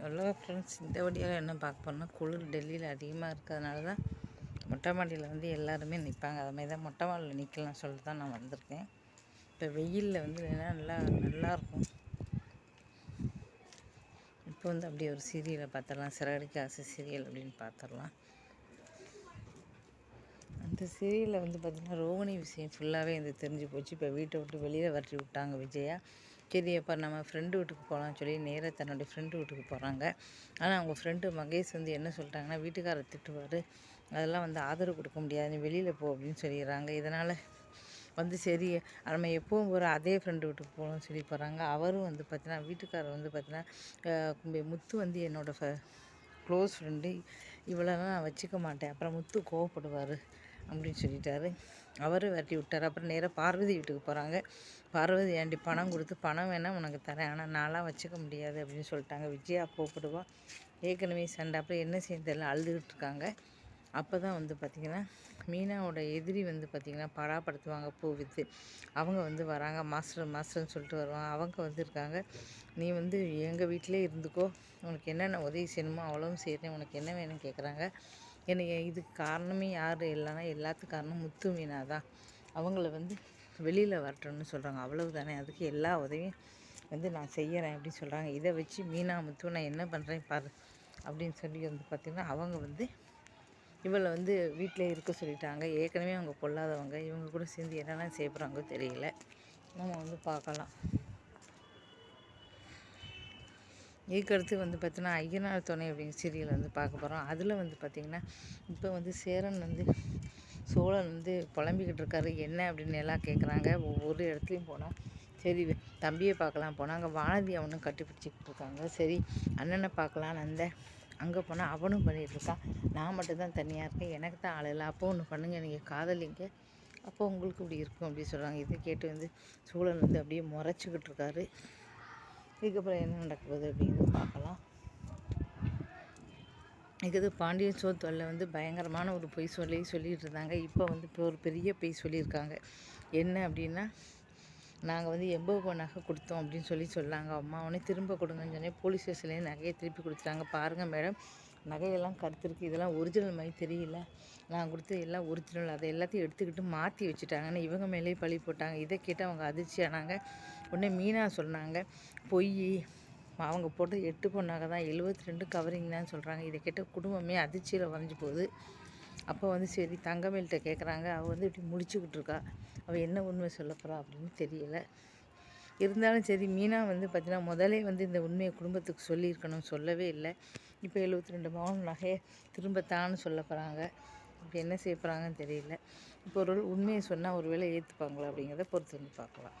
Hello friends இந்த வழியில் என்ன பார்க்க போறோம்னா குளிர் டெல்லியில் அதிகமாக இருக்கிறதுனால தான் மொட்டை மாடியில் வந்து எல்லாருமே நிற்பாங்க அது மாதிரி தான் மொட்டை மாடியில் நிற்கலாம் சொல்லிட்டு தான் நான் வந்திருக்கேன். இப்போ வெயிலில் வந்து இல்லைன்னா நல்லா நல்லாயிருக்கும் இப்போ வந்து அப்படியே ஒரு சீரியலை பார்த்துடலாம். சிறகடிக்க ஆசை சீரியல் அப்படின்னு பார்த்துடலாம். அந்த சீரியலில் வந்து பார்த்திங்கன்னா ரோகிணி விஷயம் ஃபுல்லாகவே வந்து தெரிஞ்சு போச்சு. இப்போ வீட்டை விட்டு வெளியில் வரட்டி விட்டாங்க விஜயா. சரி அப்போ நம்ம ஃப்ரெண்டு வீட்டுக்கு போகலாம்னு சொல்லி நேராக தன்னுடைய ஃப்ரெண்டு வீட்டுக்கு போகிறாங்க ஆனால் அவங்க ஃப்ரெண்டு மகேஷ் வந்து என்ன சொல்லிட்டாங்கன்னா வீட்டுக்காரர் திட்டுவார். அதெல்லாம் வந்து ஆதரவு கொடுக்க முடியாது. நீ வெளியில் போ அப்படின்னு சொல்லிடுறாங்க. இதனால் வந்து சரி நம்ம எப்பவும் போகிற அதே ஃப்ரெண்டு வீட்டுக்கு போகணும்னு சொல்லி போகிறாங்க அவரும் வந்து பார்த்தீங்கன்னா வீட்டுக்காரர் வந்து பார்த்தீங்கன்னா முத்து வந்து என்னோட ஃப க்ளோஸ் ஃப்ரெண்டு இவ்வளோலாம் நான் வச்சுக்க மாட்டேன். அப்புறம் முத்து கோவப்படுவார். அப்படின்னு சொல்லிட்டாரு. அவரும் விரட்டி விட்டார். அப்புறம் நேராக பார்வதி வீட்டுக்கு போகிறாங்க பார்வதி ஆண்டி பணம் கொடுத்து பணம் வேணால் உனக்கு தரேன். ஆனால் நான்லாம் வச்சுக்க முடியாது அப்படின்னு சொல்லிட்டாங்க. விஜயா கோவப்படுவா. ஏற்கனவே சண்டை. அப்புறம் என்ன செய்ய தெரியல. அழுதுகிட்டு இருக்காங்க. அப்போ தான் வந்து பார்த்திங்கன்னா மீனாவோட எதிரி வந்து பார்த்திங்கன்னா படாப்படுத்துவாங்க பூ விற்று அவங்க வந்து வராங்க. மாஸ்டர் மாஸ்டர்னு சொல்லிட்டு வருவாங்க. அவங்க வந்துருக்காங்க நீ வந்து எங்கள் வீட்டிலே இருந்துக்கோ. உனக்கு என்னென்ன உதவி செய்யணுமோ அவ்வளவும் செய்கிறேன் உனக்கு என்ன வேணும்னு கேட்குறாங்க என்னை இதுக்கு காரணமே யார்? இல்லைன்னா எல்லாத்துக்கும் காரணம் முத்து மீனா தான். அவங்கள வந்து வெளியில் வரட்டும்னு சொல்கிறாங்க அவ்வளவு தானே அதுக்கு எல்லா உதவியும் வந்து நான் செய்கிறேன் அப்படின்னு சொல்கிறாங்க இதை வச்சு மீனா முத்து நான் என்ன பண்ணுறேன் பாரு அப்படின்னு சொல்லி வந்து பார்த்திங்கன்னா அவங்க வந்து இவளை வந்து வீட்டில் இருக்க சொல்லிட்டாங்க. ஏற்கனவே அவங்க பொல்லாதவங்க. இவங்க கூட சேர்ந்து என்னென்ன செய்ய தெரியல. நம்ம வந்து பார்க்கலாம். இதுக்கடுத்து வந்து பார்த்தீங்கன்னா ஐயனார் துணை அப்படிங்கிற சீரியல் வந்து பார்க்க போகிறோம் அதில் வந்து பார்த்திங்கன்னா இப்போ வந்து சேரன் வந்து சோழன் வந்து புலம்பிக்கிட்டு இருக்காரு. என்ன அப்படின்னு எல்லாம் கேட்குறாங்க ஒவ்வொரு இடத்துலையும் போனால் சரி தம்பியை பார்க்கலாம் போனால் அங்கே வானதி அவனும் கட்டிப்பிடிச்சிக்கிட்டு இருக்காங்க. சரி அண்ணனை பார்க்கலான்னு அந்த அங்கே போனால் அவனும் பண்ணிகிட்ருக்கான் நான் மட்டும்தான் தனியாக இருக்கேன். எனக்கு தான் ஆள் இல்லை. அப்போ ஒன்று பண்ணுங்கள் நீங்கள் காதலிங்க. அப்போ உங்களுக்கு இப்படி இருக்கும் அப்படின்னு சொல்கிறாங்க இதை கேட்டு வந்து சூழல் வந்து அப்படியே முறைச்சிக்கிட்டு இருக்காரு. இதுக்கப்புறம் என்ன நடக்குது அப்படின்னு அப்படிங்கிறது பார்க்கலாம். இது பாண்டியன் சோத்தொல்ல வந்து பயங்கரமான ஒரு பொய் சொல்லி சொல்லிகிட்டு இருந்தாங்க இப்போ வந்து இப்போ ஒரு பெரிய பொய் சொல்லியிருக்காங்க. என்ன அப்படின்னா நாங்கள் வந்து எண்பது நகை கொடுத்தோம் அப்படின்னு சொல்லி சொல்லாங்க அம்மா உடனே திரும்ப கொடுங்கன்னு சொன்னேன். போலீஸ் ஸ்டேஷன்லேயே நகையை திருப்பி கொடுத்துட்டாங்க. பாருங்கள் மேடம். நகையெல்லாம் கருத்துருக்கு. இதெல்லாம் ஒரிஜினல் மாதிரி தெரியல. நான் கொடுத்து எல்லாம் ஒரிஜினல் அதை எல்லாத்தையும் எடுத்துக்கிட்டு மாற்றி வச்சுட்டாங்கன்னு இவங்க மேலேயே பழி போட்டாங்க. இதை கேட்டு அவங்க அதிர்ச்சி ஆனாங்க. உடனே மீனா சொன்னாங்க பொய். அவங்க போட்டு எட்டு பொண்ணாக தான் எழுபத்தி ரெண்டு கவரிங் தான் சொல்கிறாங்க இதை கேட்ட குடும்பமே அதிர்ச்சியில் வரைஞ்சி போகுது. அப்போ வந்து சரி தங்கமேல்கிட்ட கேட்குறாங்க அவள் வந்து இப்படி முடிச்சுக்கிட்டு இருக்கா. அவள் என்ன உண்மை சொல்ல போகிறா அப்படின்னு தெரியல. இருந்தாலும் சரி மீனா வந்து பார்த்திங்கன்னா முதலே வந்து இந்த உண்மையை குடும்பத்துக்கு சொல்லியிருக்கணும் சொல்லவே இல்லை. இப்போ எழுபத்தி ரெண்டு பவுன் நகையை திரும்பத்தான்னு சொல்ல போகிறாங்க இப்போ என்ன செய்ய போகிறாங்கன்னு தெரியல. இப்போ ஒரு உண்மையை சொன்னால் ஒரு வேளை ஏற்றுப்பாங்களா அப்படிங்கிறத பொறுத்து வந்து பார்க்கலாம்.